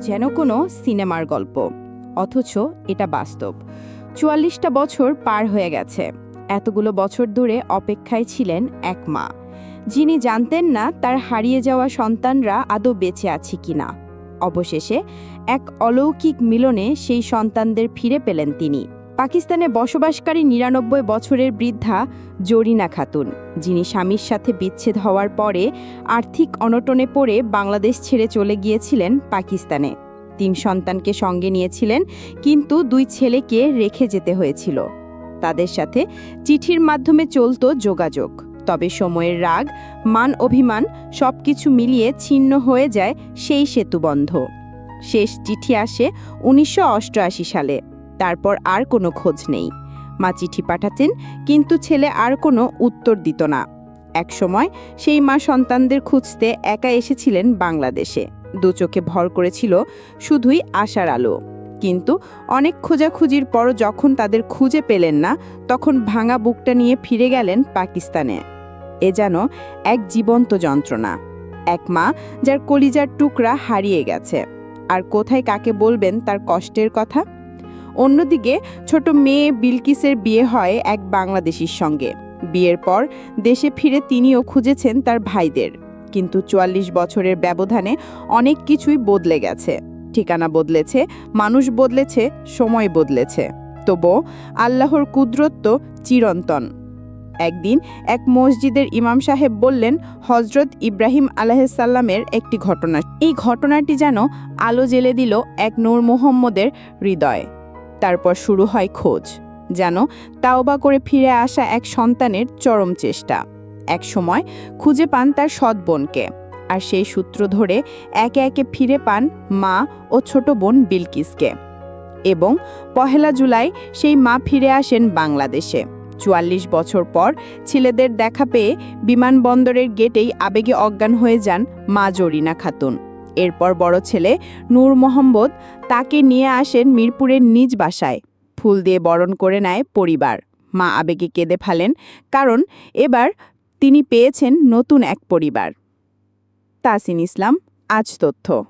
যেন কোনো সিনেমার গল্প। অথচ এটা বাস্তব। চুয়াল্লিশটা বছর পার হয়ে গেছে। এতগুলো বছর ধরে অপেক্ষায় ছিলেন এক মা। যিনি জানতেন না তার হারিয়ে যাওয়া সন্তানরা আদৌ বেঁচে আছে কিনা। অবশেষে এক অলৌকিক মিলনে সেই সন্তানদের ফিরে পেলেন তিনি। পাকিস্তানে বসবাসকারী নিরানব্বই বছরের বৃদ্ধা জরিনা খাতুন, যিনি স্বামীর সাথে বিচ্ছেদ হওয়ার পরে আর্থিক অনটনে পড়ে বাংলাদেশ ছেড়ে চলে গিয়েছিলেন পাকিস্তানে। তিন সন্তানকে সঙ্গে নিয়েছিলেন, কিন্তু দুই ছেলেকে রেখে যেতে হয়েছিল। তাদের সাথে চিঠির মাধ্যমে চলত যোগাযোগ, তবে সময়ের রাগ, মান অভিমান সবকিছু মিলিয়ে ছিন্ন হয়ে যায় সেই সেতুবন্ধ। শেষ চিঠি আসে উনিশশো অষ্টআশি সালে। তারপর আর কোনো খোঁজ নেই। মা চিঠি পাঠাতেন, কিন্তু ছেলে আর কোনো উত্তর দিত না। একসময় সেই মা সন্তানদের খুঁজতে একা এসেছিলেন বাংলাদেশে। দু চোখে ভর করেছিল শুধুই আশার আলো। কিন্তু অনেক খোঁজাখুঁজির পর যখন তাদের খুঁজে পেলেন না, তখন ভাঙা বুকটা নিয়ে ফিরে গেলেন পাকিস্তানে। এ যেন এক জীবন্ত যন্ত্রণা। এক মা যার কলিজার টুকরা হারিয়ে গেছে। আর কোথায় কাকে বলবেন তার কষ্টের কথা? অন্যদিকে, ছোট মেয়ে বিলকিসের বিয়ে হয় এক বাংলাদেশির সঙ্গে। বিয়ের পর দেশে ফিরে তিনিও খুঁজেছেন তার ভাইদের। কিন্তু চুয়াল্লিশ বছরের ব্যবধানে অনেক কিছুই বদলে গেছে। ঠিকানা বদলেছে, মানুষ বদলেছে, সময় বদলেছে। তবু আল্লাহর কুদরত্ব চিরন্তন। একদিন এক মসজিদের ইমাম সাহেব বললেন হজরত ইব্রাহিম আলাহিসাল্লামের একটি ঘটনা। এই ঘটনাটি যেন আলো জেলে দিল এক নূর মোহাম্মদের হৃদয়। তারপর শুরু হয় খোঁজ, যেন তাওবা করে ফিরে আসা এক সন্তানের চরম চেষ্টা। এক সময় খুঁজে পান তার সৎ বোনকে, আর সেই সূত্র ধরে একে একে ফিরে পান মা ও ছোট বোন বিলকিসকে। এবং পহেলা জুলাই সেই মা ফিরে আসেন বাংলাদেশে। চুয়াল্লিশ বছর পর ছেলেদের দেখা পেয়ে বিমানবন্দরের গেটেই আবেগে অজ্ঞান হয়ে যান মা জরিনা খাতুন। এরপর বড় ছেলে নূর মোহাম্মদ তাকে নিয়ে আসেন মিরপুরের নিজ বাসায়। ফুল দিয়ে বরণ করে নেয় পরিবার। মা আবেগে কেঁদে ফেলেন, কারণ এবার তিনি পেয়েছেন নতুন এক পরিবার। তাসিন ইসলাম, আজ তথ্য।